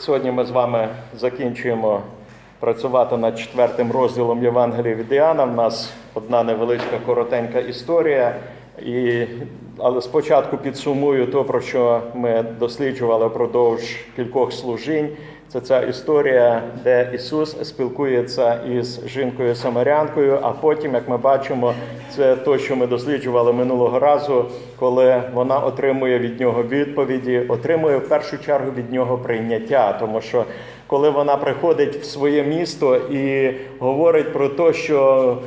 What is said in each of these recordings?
Сьогодні ми з вами закінчуємо працювати над четвертим розділом Євангелія від Іоанна. У нас одна невеличка коротенька історія. І, але спочатку підсумую то, про що ми досліджували впродовж кількох служінь. Це ця історія, де Ісус спілкується із жінкою Самарянкою, а потім, як ми бачимо, це те, що ми досліджували минулого разу, коли вона отримує від нього відповіді, отримує в першу чергу від нього прийняття, тому що коли вона приходить в своє місто і говорить про те, що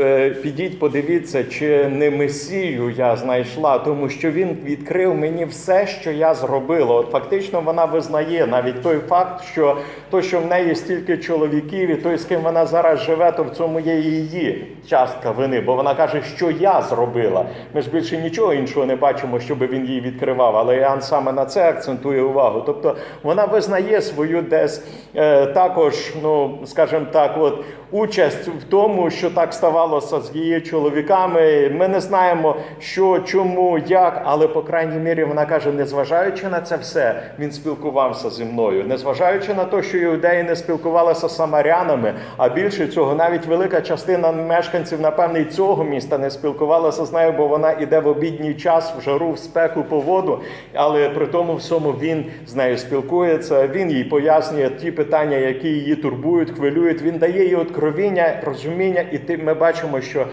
е, підіть, подивіться, чи не Месію я знайшла, тому що він відкрив мені все, що я зробила. От фактично вона визнає навіть той факт, що то, що в неї стільки чоловіків, і той, з ким вона зараз живе, то в цьому є її частка вини, бо вона каже, що я зробила. Ми ж більше нічого іншого не бачимо, щоб він її відкривав. Але Іоанн саме на це акцентує увагу. Тобто вона визнає свою десь також, ну скажімо так, от участь в тому, що так ставалося з її чоловіками. Ми не знаємо, що, чому, як, але по крайній мірі вона каже, незважаючи на це все, він спілкувався зі мною, незважаючи на те, що іудеї не спілкувалися з самарянами, а більше цього, навіть велика частина мешканців, напевне, і цього міста не спілкувалася з нею, бо вона іде в обідній час, в жару, в спеку по воду. Але при тому всьому він з нею спілкується. Він їй пояснює ті питання, які її турбують, хвилюють. Він дає їй откровіння, розуміння, і ми бачимо, що.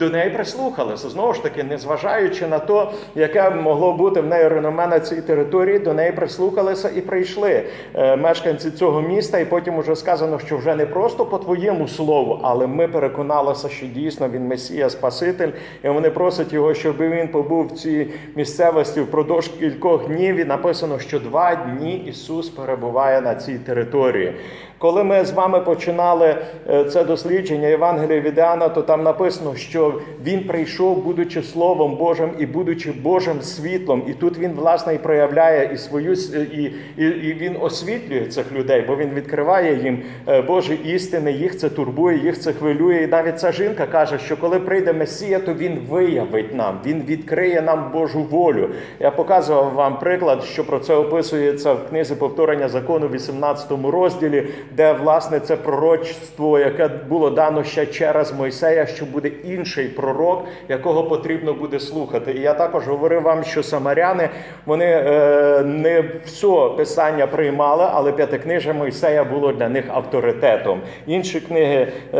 До неї прислухалися знову ж таки, незважаючи на те, яке могло бути в неї реноме на цій території, до неї прислухалися і прийшли е, мешканці цього міста. І потім уже сказано, що вже не просто по твоєму слову, але ми переконалися, що дійсно він Месія Спаситель, і вони просять його, щоб він побув в цій місцевості впродовж кількох днів. І написано, що два дні Ісус перебуває на цій території. Коли ми з вами починали е, це дослідження Євангелія від Іоанна, то там написано, що він прийшов, будучи Словом Божим і будучи Божим світлом. І тут він, власне, і проявляє і свою с- і, і, і він освітлює цих людей, бо він відкриває їм е, Божі істини, їх це турбує, їх це хвилює. І навіть ця жінка каже, що коли прийде Месія, то він виявить нам, він відкриє нам Божу волю. Я показував вам приклад, що про це описується в книзі повторення закону, 18 розділі, де власне це пророчство, яке було дано ще через Мойсея, що буде інший пророк, якого потрібно буде слухати. І я також говорив вам, що самаряни вони е, не все писання приймали, але п'ятикнижа Мойсея було для них авторитетом. Інші книги е,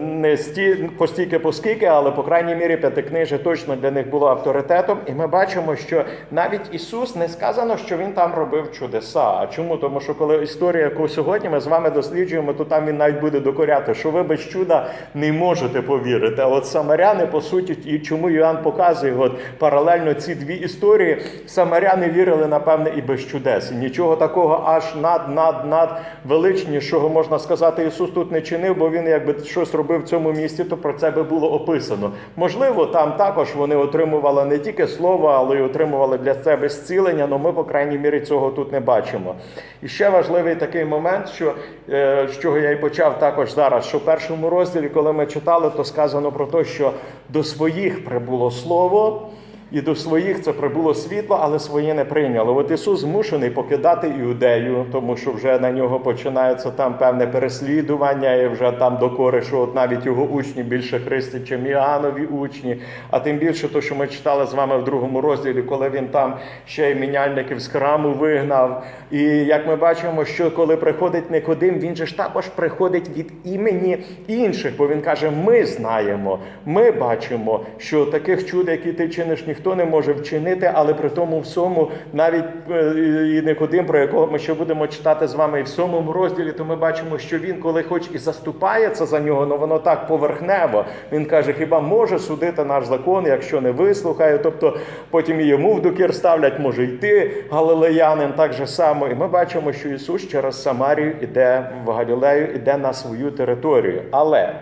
не сті, постільки поскільки, але по крайній мірі п'ятикнижа точно для них було авторитетом. І ми бачимо, що навіть Ісус не сказано, що він там робив чудеса. А чому? Тому що коли історія, яку сьогодні ми з вами досліджуємо, то там він навіть буде докоряти, що ви без чуда не можете повірити. А от самаряни, по суті, і чому Йоанн показує от паралельно ці дві історії, самаряни вірили, напевне, і без чудес. І нічого такого аж над, над, над величнішого можна сказати, Ісус тут не чинив, бо він якби щось робив в цьому місті, то про це би було описано. Можливо, там також вони отримували не тільки слово, але й отримували для себе зцілення, але ми, по крайній мірі, цього тут не бачимо. І ще важливий такий момент, що е, з чого я і почав також зараз, що в першому розділі, коли ми читали, то сказано про те, що до своїх прибуло слово. І до своїх це прибуло світло, але своє не прийняло. От Ісус змушений покидати іудею, тому що вже на нього починається там певне переслідування, і вже там докори, що от навіть його учні більше христять, чим Іоаннові учні. А тим більше, то, що ми читали з вами в другому розділі, коли він там ще й міняльників з храму вигнав. І як ми бачимо, що коли приходить Никодим, він же ж також приходить від імені інших, бо він каже: Ми знаємо, ми бачимо, що таких чуд, які ти чиниш, не може вчинити, але при тому всьому, навіть е, і Никодим, про якого ми ще будемо читати з вами і в сьомому розділі, то ми бачимо, що він, коли хоч і заступається за нього, але воно так поверхнево. Він каже, хіба може судити наш закон, якщо не вислухає? Тобто потім і йому в докір ставлять, може йти галилеянин так же само. І ми бачимо, що Ісус через Самарію іде в Галілею, іде на свою територію. Але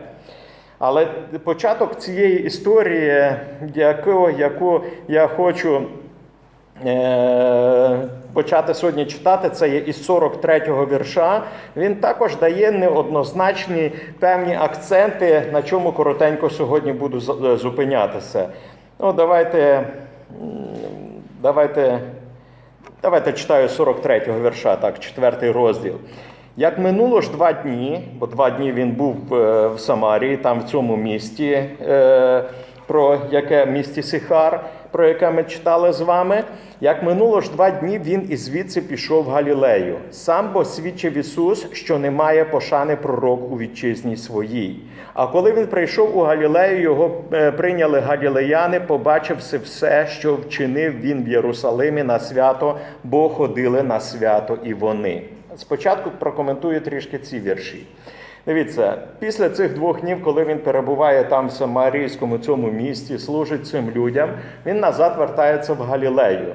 але початок цієї історії, яку, яку я хочу е, почати сьогодні читати, це є із 43-го вірша. Він також дає неоднозначні певні акценти, на чому коротенько сьогодні буду зупинятися. Ну, давайте, давайте Давайте читаю 43-го вірша, так, 4 розділ. Як минуло ж два дні, бо два дні він був е, в Самарії, там в цьому місті, е, про яке місті Сихар, про яке ми читали з вами. Як минуло ж два дні, він і звідси пішов в Галілею. Сам бо свідчив Ісус, що немає пошани пророк у вітчизні своїй. А коли він прийшов у Галілею, його е, прийняли галілеяни, побачивши все, що вчинив він в Єрусалимі на свято, бо ходили на свято і вони. Спочатку прокоментую трішки ці вірші. Дивіться, після цих двох днів, коли він перебуває там в Самарійському цьому місті, служить цим людям, він назад вертається в Галілею.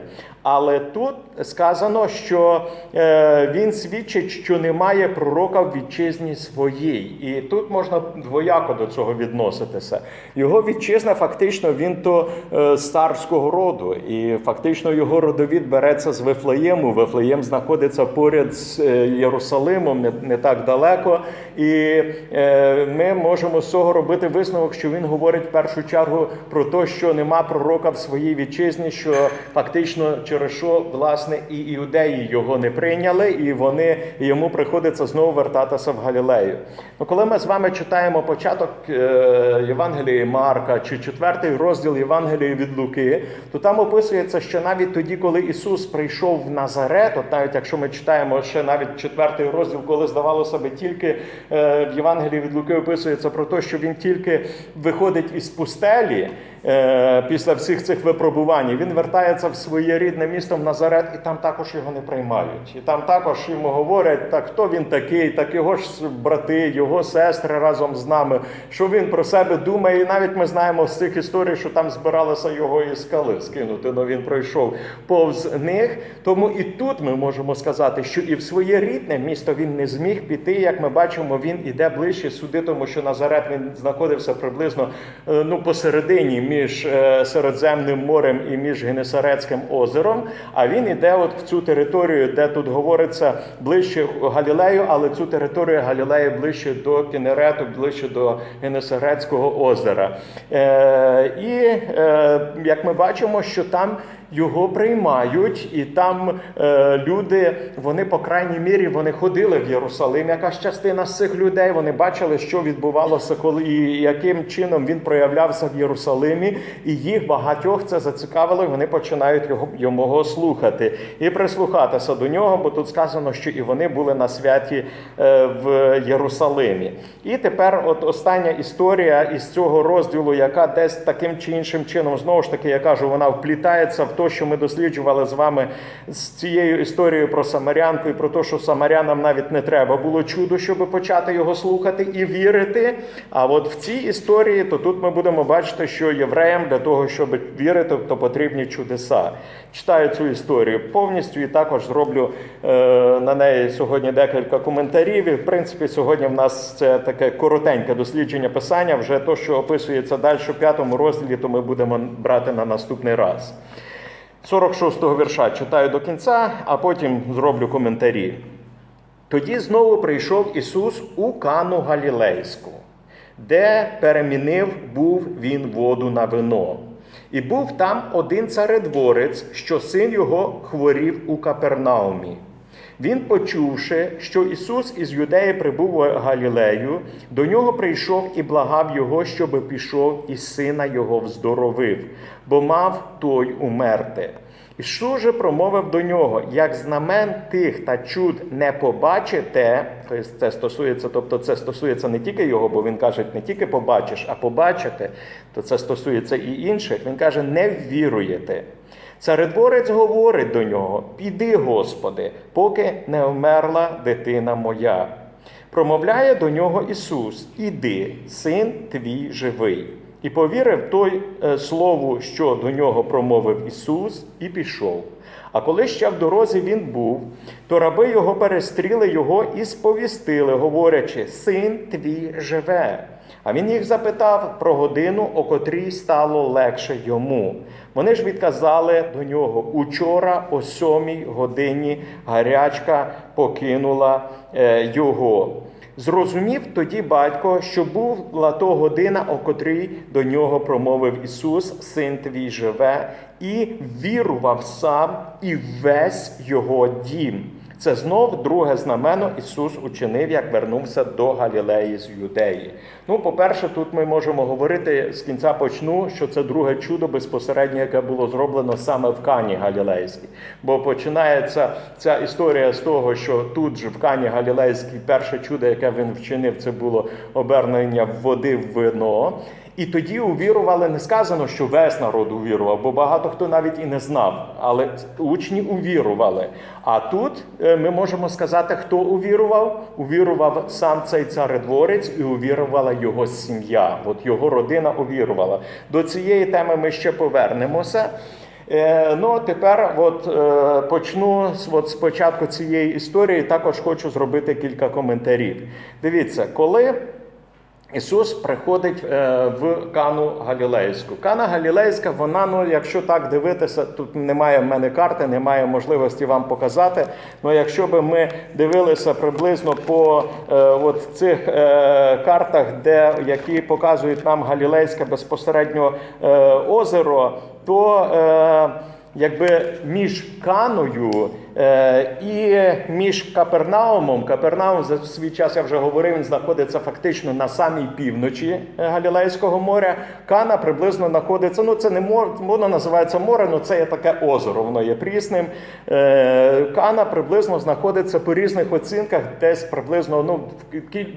Але тут сказано, що е, він свідчить, що немає пророка в вітчизні своїй. І тут можна двояко до цього відноситися. Його вітчизна, фактично, він то е, з царського роду, і фактично його родовід береться з Вифлеєму. Вифлеєм знаходиться поряд з е, Єрусалимом, не, так далеко. І е, ми можемо з цього робити висновок, що він говорить в першу чергу про те, що нема пророка в своїй вітчизні, що фактично через що власне і іудеї його не прийняли, і вони і йому приходиться знову вертатися в Галілею. Ну, коли ми з вами читаємо початок е, Євангелії Марка чи четвертий розділ Євангелії від Луки, то там описується, що навіть тоді, коли Ісус прийшов в Назарет, от навіть якщо ми читаємо ще навіть четвертий розділ, коли здавалося би тільки е, в Євангелії від Луки описується про те, що він тільки виходить із пустелі е, після всіх цих випробувань, він вертається в своє рідне місто в Назарет, і там також його не приймають. І там також йому говорять, так хто він такий, так його ж брати, його сестри разом з нами, що він про себе думає. І навіть ми знаємо з цих історій, що там збиралися його із скали скинути. але він пройшов повз них. Тому і тут ми можемо сказати, що і в своє рідне місто він не зміг піти. Як ми бачимо, він іде ближче сюди, тому що Назарет він знаходився приблизно е, ну посередині між е, Середземним морем і між Генесарецьким озером. А він іде от в цю територію, де тут говориться ближче Галілею, але цю територію Галілеї ближче до Кінерету, ближче до Генесарецького озера. Е, і е, як ми бачимо, що там його приймають, і там е, люди, вони по крайній мірі вони ходили в Єрусалим. Якась частина з цих людей вони бачили, що відбувалося, коли і яким чином він проявлявся в Єрусалимі, і їх багатьох це зацікавило. і Вони починають його його слухати і прислухатися до нього, бо тут сказано, що і вони були на святі е, в Єрусалимі. І тепер, от остання історія із цього розділу, яка десь таким чи іншим чином знову ж таки, я кажу, вона вплітається в те, що ми досліджували з вами з цією історією про Самарянку і про те, що Самарянам навіть не треба було чудо, щоб почати його слухати і вірити. А от в цій історії, то тут ми будемо бачити, що євреям для того, щоб вірити, то потрібні чудеса. Читаю цю історію повністю і також зроблю е, на неї сьогодні декілька коментарів. І в принципі, сьогодні в нас це таке коротеньке дослідження писання. Вже то, що описується далі в п'ятому розділі, то ми будемо брати на наступний раз. 46-го вірша читаю до кінця, а потім зроблю коментарі. Тоді знову прийшов Ісус у Кану Галілейську, де перемінив був він воду на вино. І був там один царедворець, що син його хворів у Капернаумі. Він, почувши, що Ісус із Юдеї прибув у Галілею, до нього прийшов і благав його, щоби пішов і сина його вздоровив, бо мав той умерти. Ісус же промовив до нього: як знамен тих та чуд не побачите, це стосується, тобто це стосується не тільки його, бо він каже, не тільки побачиш, а побачите, то це стосується і інших. Він каже, не віруєте. Царедворець говорить до нього: Піди, Господи, поки не вмерла дитина моя. Промовляє до нього Ісус: Іди, син твій живий. І повірив той е, слову, що до нього промовив Ісус, і пішов. А коли ще в дорозі він був, то раби його перестріли його і сповістили, говорячи: Син твій живе. А він їх запитав про годину, о котрій стало легше йому. Вони ж відказали до нього: учора, о сьомій годині, гарячка покинула е, його. Зрозумів тоді батько, що була то година, о котрій до нього промовив Ісус, син твій живе, і вірував сам і весь його дім. Це знов друге знамено Ісус учинив, як вернувся до Галілеї з Юдеї. Ну, по-перше, тут ми можемо говорити з кінця почну, що це друге чудо безпосередньо, яке було зроблено саме в Кані Галілейській. Бо починається ця історія з того, що тут же в Кані Галілейській перше чудо, яке він вчинив, це було обернення води в вино. І тоді увірували, не сказано, що весь народ увірував, бо багато хто навіть і не знав, але учні увірували. А тут е, ми можемо сказати, хто увірував? Увірував сам цей царедворець і увірувала його сім'я. От його родина увірувала. До цієї теми ми ще повернемося. Е, Ну, тепер от, е, почну з- от, спочатку цієї історії. Також хочу зробити кілька коментарів. Дивіться, коли Ісус приходить е, в Кану Галілейську. Кана Галілейська, вона, ну, якщо так дивитися, тут немає в мене карти, немає можливості вам показати. Ну, якщо би ми дивилися приблизно по е, от цих е, картах, де, які показують нам Галілейське безпосередньо е, озеро, то е, якби між Каною і між Капернаумом, Капернаум за свій час я вже говорив, він знаходиться фактично на самій півночі е, Галілейського моря. Кана приблизно знаходиться. Ну це не море, воно називається море, але це є таке озеро. Воно є прісним. Е, Кана приблизно знаходиться по різних оцінках, десь приблизно ну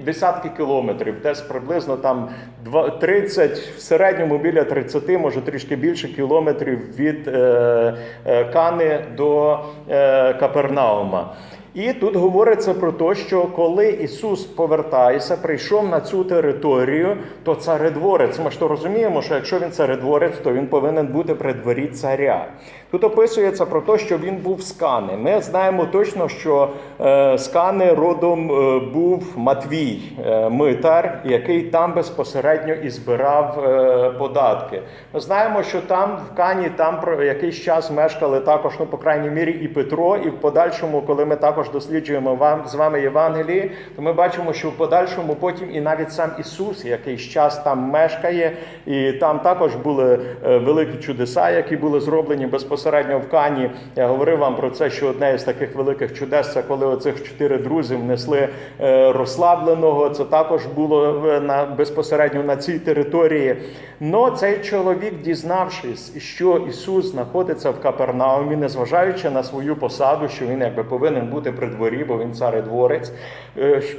десятки кілометрів, десь приблизно там два- 30, в середньому біля 30, може трішки більше кілометрів від е, е, Кани до е, Капернаума. І тут говориться про те, що коли Ісус повертається, прийшов на цю територію, то царедворець. Ми ж то розуміємо, що якщо він царедворець, то він повинен бути при дворі царя. Тут описується про те, що він був з Кани. Ми знаємо точно, що е, з Кани родом е, був Матвій, е, митар, який там безпосередньо і збирав е, податки. Ми знаємо, що там в Кані там про якийсь час мешкали також, ну по крайній мірі, і Петро, і в подальшому, коли ми також досліджуємо вам з вами Євангелії, то ми бачимо, що в подальшому потім і навіть сам Ісус якийсь час там мешкає, і там також були е, великі чудеса, які були зроблені безпосередньо в Кані. Я говорив вам про це, що одне із таких великих чудес це коли оцих чотири друзі внесли е, розслабленого. Це також було на безпосередньо на цій території. Но цей чоловік, дізнавшись, що Ісус знаходиться в Капернаумі, незважаючи на свою посаду, що він якби повинен бути при дворі, бо він цар і дворець.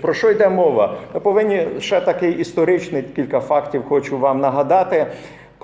Про що йде мова? Ми повинні ще такий історичний кілька фактів хочу вам нагадати.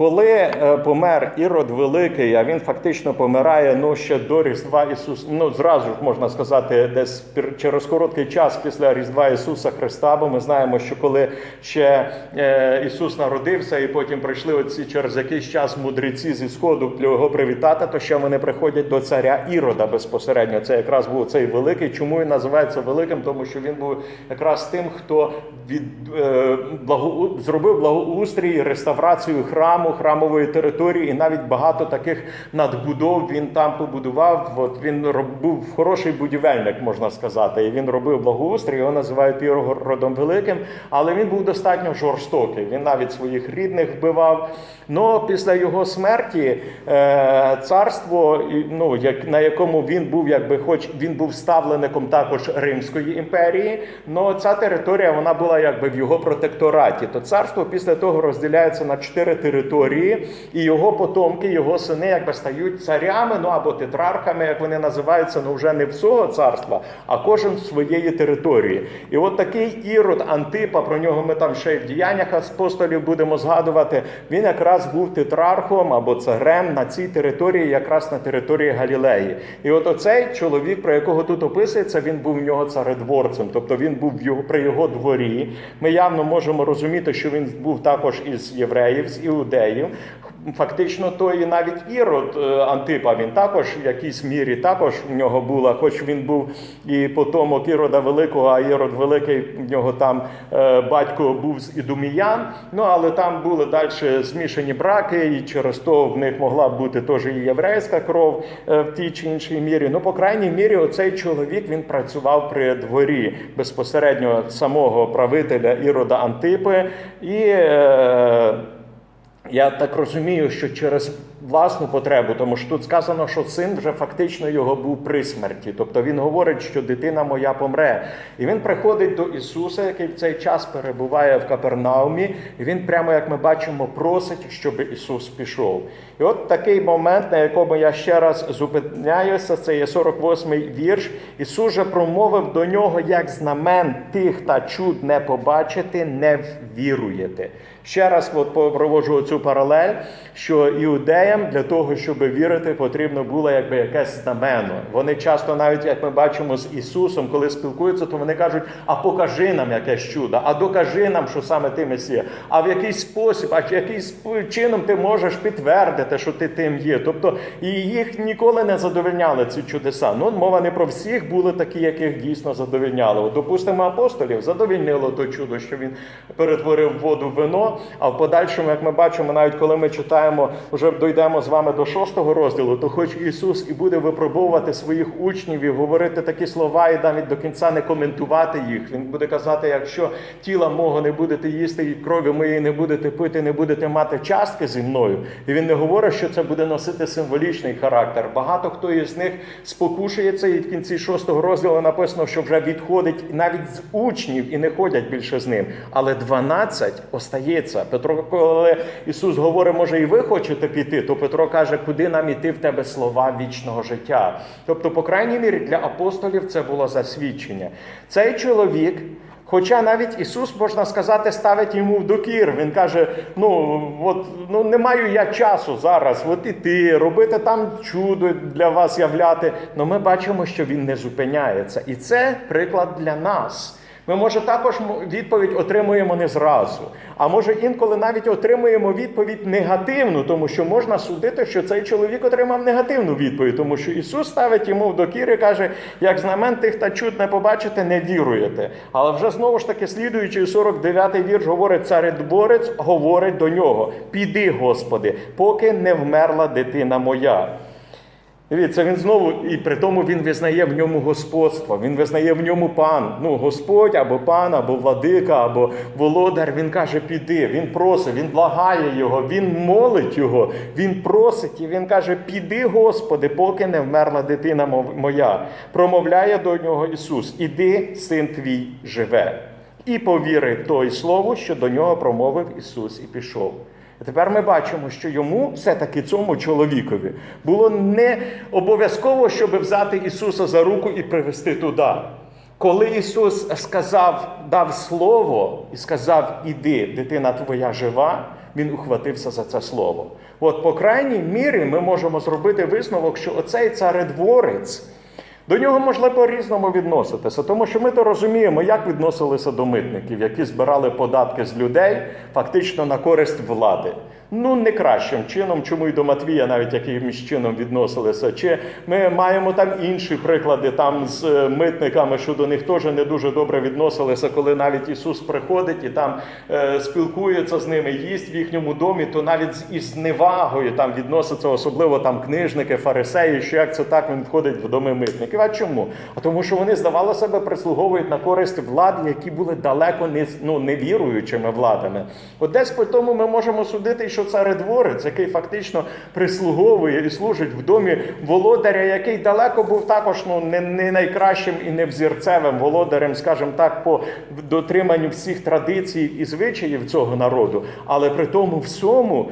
Коли е, помер Ірод Великий, а він фактично помирає ну, ще до Різдва Ісуса, ну зразу ж можна сказати, десь через короткий час після Різдва Ісуса Христа, бо ми знаємо, що коли ще е, Ісус народився, і потім прийшли оці через якийсь час мудреці зі сходу його привітати, то ще вони приходять до царя Ірода безпосередньо. Це якраз був цей великий. Чому він називається великим? Тому що він був якраз тим, хто від е, благо, зробив благоустрій, реставрацію храму, храмової території, і навіть багато таких надбудов він там побудував. От він був хороший будівельник, можна сказати. І він робив благоустрій, його називають Іродом Великим, але він був достатньо жорстокий. Він навіть своїх рідних вбивав. Но після його смерті е, царство, ну, як, на якому він був, якби хоч він був ставлеником також Римської імперії, но ця територія вона була якби в його протектораті. То царство після того розділяється на чотири території, і його потомки, його сини якби стають царями, ну або тетрархами, як вони називаються, ну вже не всього царства, а кожен своєї території. І от такий ірод Антипа, про нього ми там ще й в діяннях апостолів будемо згадувати. Він якраз був тетрархом або царем на цій території, якраз на території Галілеї. І от оцей чоловік, про якого тут описується, він був в нього царедворцем, тобто він був його, при його дворі. Ми явно можемо розуміти, що він був також із євреїв, з іудеїв. Фактично, то і навіть Ірод е, Антипа, він також в якійсь мірі також в нього була, хоч він був і потомок Ірода Великого, а Ірод Великий в нього там е, батько був з Ідуміян. Ну але там були далі змішані браки, і через то в них могла бути теж і єврейська кров е, в тій чи іншій мірі. Ну, по крайній мірі, оцей чоловік він працював при дворі безпосередньо самого правителя Ірода Антипи і. Я так розумію, що через власну потребу, тому що тут сказано, що син вже фактично його був при смерті. Тобто він говорить, що дитина моя помре. І він приходить до Ісуса, який в цей час перебуває в Капернаумі, і він прямо, як ми бачимо, просить, щоб Ісус пішов. І от такий момент, на якому я ще раз зупиняюся, це є 48-й вірш. Ісус же промовив до нього, як знамен тих та чуд не побачити, не віруєте. Ще раз от проводжу цю паралель, що іудеям для того, щоб вірити, потрібно було якби якесь знамено. Вони часто, навіть як ми бачимо з Ісусом, коли спілкуються, то вони кажуть: а покажи нам якесь чудо, а докажи нам, що саме ти Месія. А в якийсь спосіб, а якийсь чином ти можеш підтвердити, що ти тим є. Тобто і їх ніколи не задовольняли ці чудеса. Ну, мова не про всіх були такі, яких дійсно задовольняли. От, Допустимо, апостолів задовільнило то чудо, що він перетворив воду в вино. А в подальшому, як ми бачимо, навіть коли ми читаємо, вже дійдемо з вами до шостого розділу, то хоч Ісус і буде випробовувати своїх учнів і говорити такі слова, і навіть до кінця не коментувати їх. Він буде казати, якщо тіла мого не будете їсти, і крові моєї не будете пити, не будете мати частки зі мною. І він не говорить, що це буде носити символічний характер. Багато хто із них спокушується, і в кінці шостого розділу написано, що вже відходить навіть з учнів і не ходять більше з ним. Але 12 остається. Петро, коли Ісус говорить, може, і ви хочете піти, то Петро каже, куди нам іти в тебе слова вічного життя. Тобто, по крайній мірі, для апостолів це було засвідчення. Цей чоловік. Хоча навіть Ісус, можна сказати, ставить йому в докір. Він каже: ну от ну не маю я часу зараз, от іти, робити там чудо для вас являти. Але ми бачимо, що він не зупиняється. І це приклад для нас. Ми, може, також відповідь отримуємо не зразу. А може, інколи навіть отримуємо відповідь негативну, тому що можна судити, що цей чоловік отримав негативну відповідь, тому що Ісус ставить йому в докір і каже, як знамен тих та чуд не побачите, не віруєте. Але вже знову ж таки, слідуючий 49-й вірш, говорить царедборець, говорить до нього: Піди, Господи, поки не вмерла дитина моя. Дивіться, він знову, і при тому він визнає в ньому господство, він визнає в ньому пан. Ну, Господь або пан, або владика, або володар. Він каже, піди, він просить, він благає його, він молить його, він просить і він каже: Піди, Господи, поки не вмерла дитина моя. Промовляє до нього Ісус: Іди, син твій живе. І повірив той слову, що до нього промовив Ісус, і пішов. Тепер ми бачимо, що йому, все-таки цьому чоловікові, було не обов'язково, щоб взяти Ісуса за руку і привести туди. Коли Ісус сказав, дав Слово і сказав, іди, дитина твоя жива, Він ухватився за це слово. От, по крайній мірі, ми можемо зробити висновок, що оцей царедворець. До нього можливо по-різному відноситися, тому що ми то розуміємо, як відносилися до митників, які збирали податки з людей фактично на користь влади. Ну, не кращим чином, чому і до Матвія, навіть якимось чином відносилися. Чи ми маємо там інші приклади там з е, митниками, що до них теж не дуже добре відносилися, коли навіть Ісус приходить і там е, спілкується з ними, їсть в їхньому домі, то навіть із зневагою там відноситься, особливо там книжники, фарисеї, що як це так він входить в доми митників. А чому? А тому, що вони здавали себе, прислуговують на користь влади, які були далеко не ну, невіруючими владами. От десь по тому ми можемо судити, що що царедворець, який фактично прислуговує і служить в домі володаря, який далеко був також ну, не, не найкращим і не взірцевим володарем, скажімо так, по дотриманню всіх традицій і звичаїв цього народу. Але при тому всьому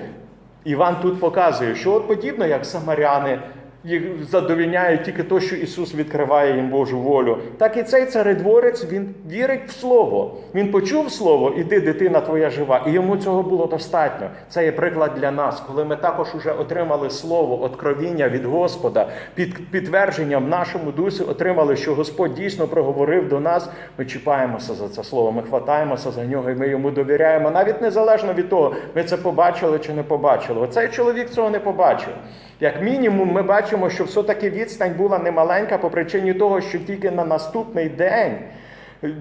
Іван тут показує, що от подібно, як самаряни їх задовільняє тільки те, що Ісус відкриває їм Божу волю. Так і цей царедворець він вірить в Слово. Він почув Слово, іди, дитина твоя жива. І йому цього було достатньо. Це є приклад для нас, коли ми також уже отримали слово, откровіння від Господа, під підтвердження в нашому дусі отримали, що Господь дійсно проговорив до нас. Ми чіпаємося за це слово, ми хватаємося за нього і ми йому довіряємо, навіть незалежно від того, ми це побачили чи не побачили. Оцей чоловік цього не побачив. Як мінімум, ми бачимо, що все-таки відстань була немаленька по причині того, що тільки на наступний день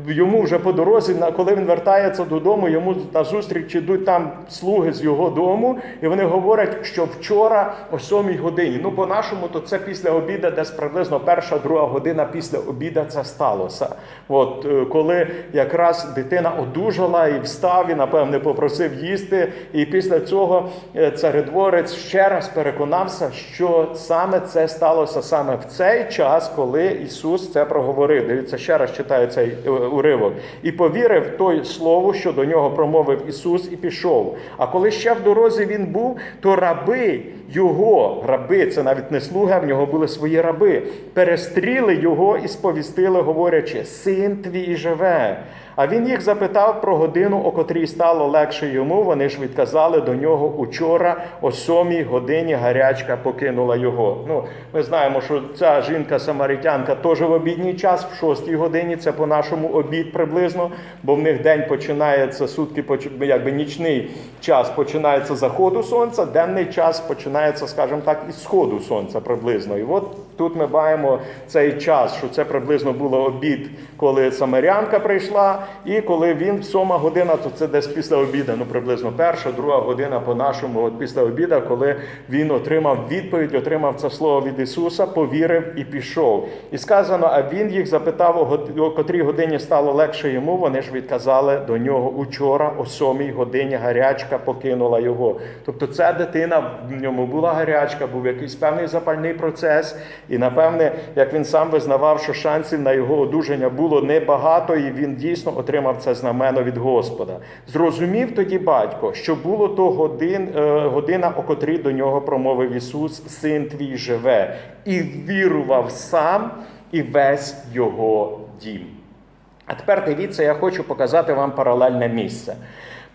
йому вже по дорозі, коли він вертається додому, йому назустріч ідуть там слуги з його дому, і вони говорять, що вчора о сьомій годині. Ну, по-нашому, то це після обіда, десь приблизно перша, друга година після обіда це сталося. От е, коли якраз дитина одужала і встав, і напевне попросив їсти. І після цього е, царедворець ще раз переконався, що саме це сталося саме в цей час, коли Ісус це проговорив. Дивіться, ще раз читаю цей уривок. І повірив той слову, що до нього промовив Ісус, і пішов. А коли ще в дорозі він був, то раби його, раби, це навіть не слуги, а в нього були свої раби, перестріли його і сповістили, говорячи: Син твій живе. А він їх запитав про годину, о котрій стало легше йому. Вони ж відказали до нього учора, о сьомій годині гарячка покинула його. Ну, ми знаємо, що ця жінка-самаритянка теж в обідній час, в шостій годині, це по нашому обід приблизно, бо в них день починається сутки, якби нічний час починається заходу сонця, денний час починається, скажімо так, із сходу сонця приблизно. І от тут ми маємо цей час, що це приблизно було обід, коли самарянка прийшла, і коли він сьома година, то це десь після обіду, ну приблизно перша, друга година по-нашому, от після обіду, коли він отримав відповідь, отримав це слово від Ісуса, повірив і пішов. І сказано, а він їх запитав, о котрій годині стало легше йому. Вони ж відказали до нього учора, о сьомій годині гарячка покинула його. Тобто, ця дитина в ньому була гарячка, був якийсь певний запальний процес, і напевне, як він сам визнавав, що шансів на його одужання було небагато, і він дійсно отримав це знамено від Господа. Зрозумів тоді батько, що було то годин, е, година, о котрій до нього промовив Ісус, син твій живе, і вірував сам і весь його дім. А тепер дивіться, я хочу показати вам паралельне місце.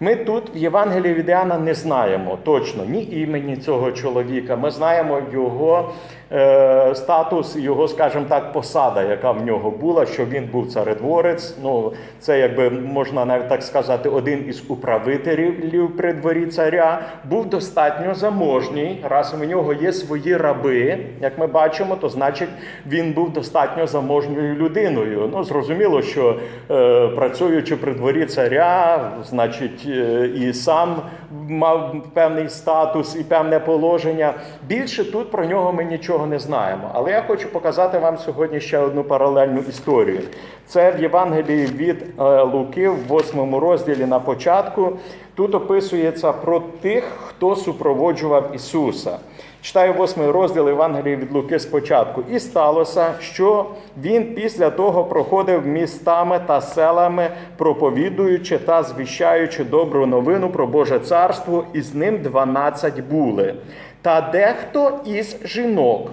Ми тут в Євангелії від Іоанна не знаємо точно ні імені цього чоловіка. Ми знаємо його е, статус, його, скажімо так, посада, яка в нього була, що він був царедворець. Ну, це, якби можна навіть так сказати, один із управителів при дворі царя. Був достатньо заможній. Раз в нього є свої раби, як ми бачимо, то значить він був достатньо заможньою людиною. Ну, зрозуміло, що е, працюючи при дворі царя, значить, е, і сам мав певний статус і певне положення. Більше тут про нього ми нічого не знаємо. Але я хочу показати вам сьогодні ще одну паралельну історію. Це в Євангелії від е, Луки, в восьмому розділі на початку. Тут описується про тих, хто супроводжував Ісуса. Читаю восьмий розділ Євангелії від Луки спочатку. І сталося, що він після того проходив містами та селами, проповідуючи та звіщаючи добру новину про Боже царство, і з ним дванадцять були. Та дехто із жінок,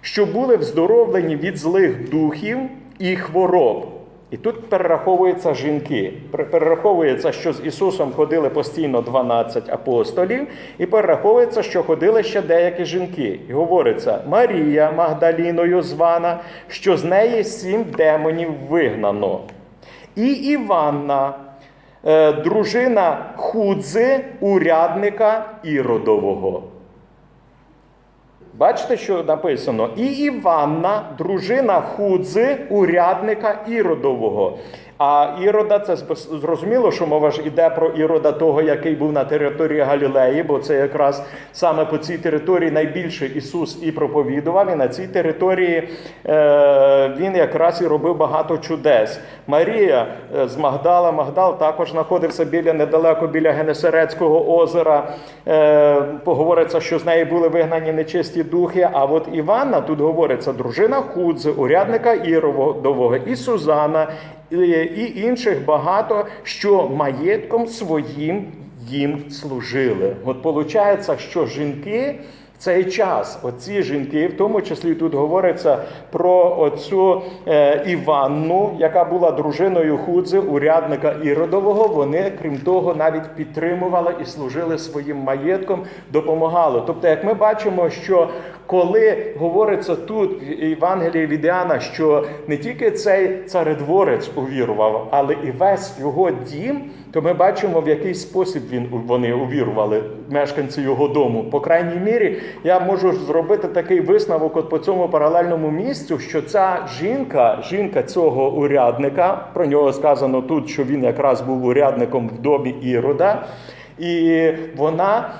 що були вздоровлені від злих духів і хвороб. І тут перераховуються жінки. Перераховується, що з Ісусом ходили постійно 12 апостолів, і перераховується, що ходили ще деякі жінки. І говориться, Марія Магдаліною звана, що з неї сім демонів вигнано. І Іванна, е, дружина Худзи, урядника Іродового. Бачите, що написано? І Іванна, дружина Худзи, урядника Іродового. А Ірода, це зрозуміло, що мова ж іде про Ірода того, який був на території Галілеї, бо це якраз саме по цій території найбільше Ісус і проповідував. І на цій території е, він якраз і робив багато чудес. Марія е, з Магдала, Магдал також знаходився біля недалеко біля Генесарецького озера. Е, поговориться, що з неї були вигнані нечисті духи. А от Іванна тут говориться дружина Худзи, урядника Ірового, і Сузана, і, інших багато, що маєтком своїм їм служили. От виходить, що жінки. В цей час оці жінки, в тому числі тут говориться про оцю е, Іванну, яка була дружиною Худзи, урядника Іродового. Вони, крім того, навіть підтримували і служили своїм маєтком, допомагали. Тобто, як ми бачимо, що коли говориться тут в Євангелії від Іоанна, що не тільки цей царедворець увірував, але і весь його дім, то ми бачимо, в який спосіб він вони увірували, мешканці його дому. По крайній мірі, я можу зробити такий висновок от по цьому паралельному місцю, що ця жінка, жінка цього урядника, про нього сказано тут, що він якраз був урядником в домі Ірода. І вона,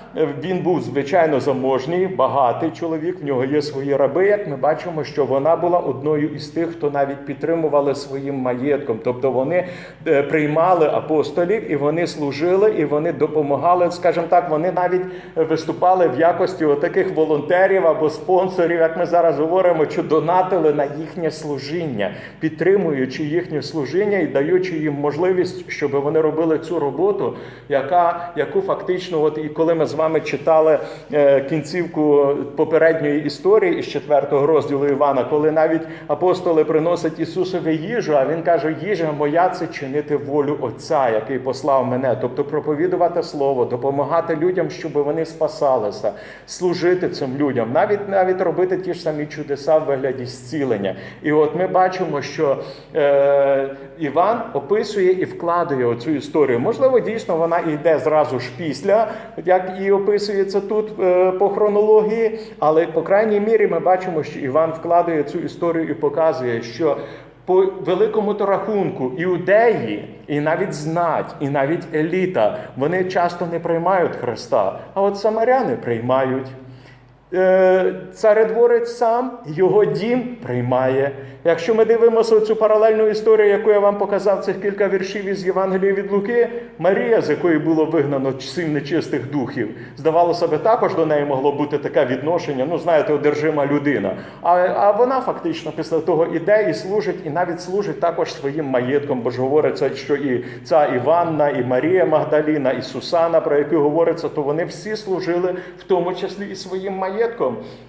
він був звичайно заможній, багатий чоловік. В нього є свої раби. Як ми бачимо, що вона була одною із тих, хто навіть підтримували своїм маєтком. Тобто вони е, приймали апостолів і вони служили, і вони допомагали. Скажімо так, вони навіть виступали в якості таких волонтерів або спонсорів, як ми зараз говоримо, що донатили на їхнє служіння, підтримуючи їхнє служіння і даючи їм можливість, щоб вони робили цю роботу, яка яку фактично, от і коли ми з вами читали е, кінцівку попередньої історії із четвертого розділу Івана, коли навіть апостоли приносять Ісусові їжу, а він каже: їжа моя це чинити волю Отця, який послав мене, тобто проповідувати слово, допомагати людям, щоб вони спасалися, служити цим людям, навіть навіть робити ті ж самі чудеса в вигляді зцілення. І от ми бачимо, що е, Іван описує і вкладує оцю історію. Можливо, дійсно вона йде зразу ж після, як і описується тут е, по хронології, але по крайній мірі ми бачимо, що Іван вкладує цю історію і показує, що по великому то рахунку іудеї, і навіть знать, і навіть еліта, вони часто не приймають Христа, а от самаряни приймають. Е, Царедворець сам, його дім приймає. Якщо ми дивимося цю паралельну історію, яку я вам показав, цих кілька віршів із Євангелія від Луки, Марія, з якої було вигнано сім нечистих духів, здавалося би, також до неї могло бути таке відношення, ну, знаєте, одержима людина. А, а вона фактично після того іде і служить, і навіть служить також своїм маєтком, бо ж говориться, що і ця Іванна, і Марія Магдаліна, і Сусана, про яку говориться, то вони всі служили, в тому числі і своїм маєтком,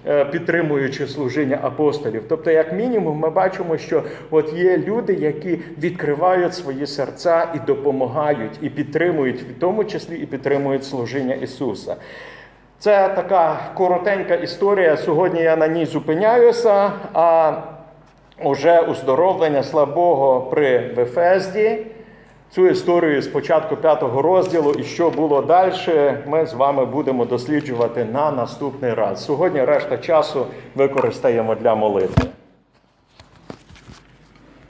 е, підтримуючи служіння апостолів. Тобто, як мінімум, ми бачимо, що от є люди, які відкривають свої серця і допомагають, і підтримують, в тому числі і підтримують служіння Ісуса. Це така коротенька історія. Сьогодні я на ній зупиняюся. А уже уздоровлення слабого при Вефезді. Цю історію з початку п'ятого розділу і що було далі, ми з вами будемо досліджувати на наступний раз. Сьогодні решта часу використаємо для молитви.